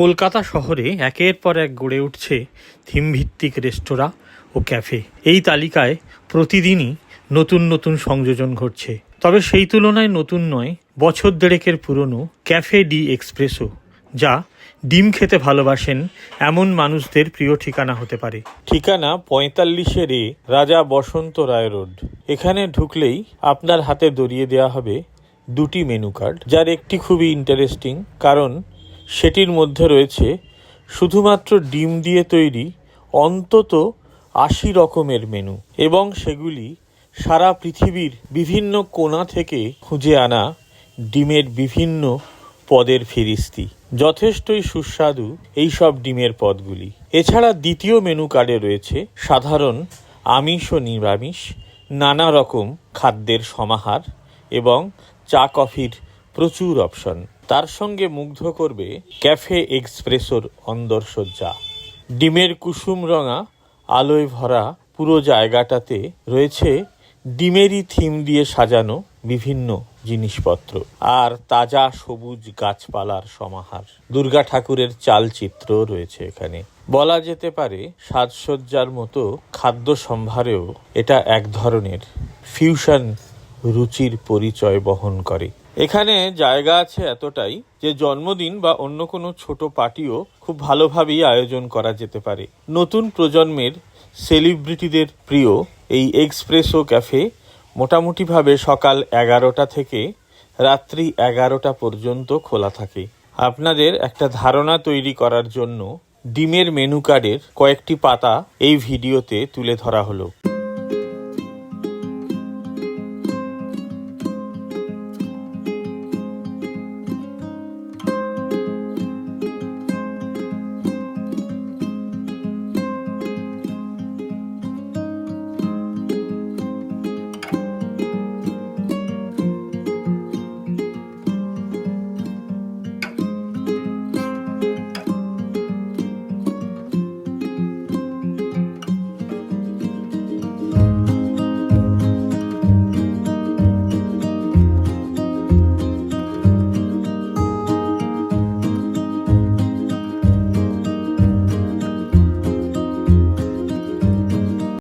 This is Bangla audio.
কলকাতা শহরে একের পর এক গড়ে উঠছে থিমভিত্তিক রেস্তোরাঁ ও ক্যাফে। এই তালিকায় প্রতিদিনই নতুন নতুন সংযোজন ঘটছে। তবে সেই তুলনায় নতুন নয়, বছর দেড়েকের পুরনো ক্যাফে ডি এক্সপ্রেসও যা ডিম খেতে ভালোবাসেন এমন মানুষদের প্রিয় ঠিকানা হতে পারে। ঠিকানা পঁয়তাল্লিশের এ রাজা বসন্ত রায় রোড। এখানে ঢুকলেই আপনার হাতে ধরিয়ে দেওয়া হবে দুটি মেনু কার্ড, যার একটি খুবই ইন্টারেস্টিং কারণ সেটির মধ্যে রয়েছে শুধুমাত্র ডিম দিয়ে তৈরি অন্তত আশি রকমের মেনু এবং সেগুলি সারা পৃথিবীর বিভিন্ন কোণা থেকে খুঁজে আনা ডিমের বিভিন্ন পদের ফিরিস্তি। যথেষ্টই সুস্বাদু এই সব ডিমের পদগুলি। এছাড়া দ্বিতীয় মেনু কার্ডে রয়েছে সাধারণ আমিষ ও নিরামিষ, নানা রকম খাদ্যের সমাহার এবং চা কফির প্রচুর অপশন। তার সঙ্গে মুগ্ধ করবে ক্যাফে এক্সপ্রেসোর অন্দরসজ্জা। ডিমের কুসুম রঙা, আলোয় ভরা পুরো জায়গাটাতে রয়েছে ডিমেরই থিম দিয়ে সাজানো বিভিন্ন জিনিসপত্র আর তাজা সবুজ গাছপালার সমাহার। দুর্গা ঠাকুরের চালচিত্র রয়েছে এখানে। বলা যেতে পারে সাজসজ্জার মতো খাদ্য সম্ভারেও এটা এক ধরনের ফিউশন রুচির পরিচয় বহন করে। এখানে জায়গা আছে এতটাই যে জন্মদিন বা অন্য কোনো ছোট পার্টিও খুব ভালোভাবেই আয়োজন করা যেতে পারে। নতুন প্রজন্মের সেলিব্রিটিদের প্রিয় এই এক্সপ্রেসো ক্যাফে মোটামুটিভাবে সকাল এগারোটা থেকে রাত্রি এগারোটা পর্যন্ত খোলা থাকে। আপনাদের একটা ধারণা তৈরি করার জন্য ডিমের মেনু কার্ডের কয়েকটি পাতা এই ভিডিওতে তুলে ধরা হলো।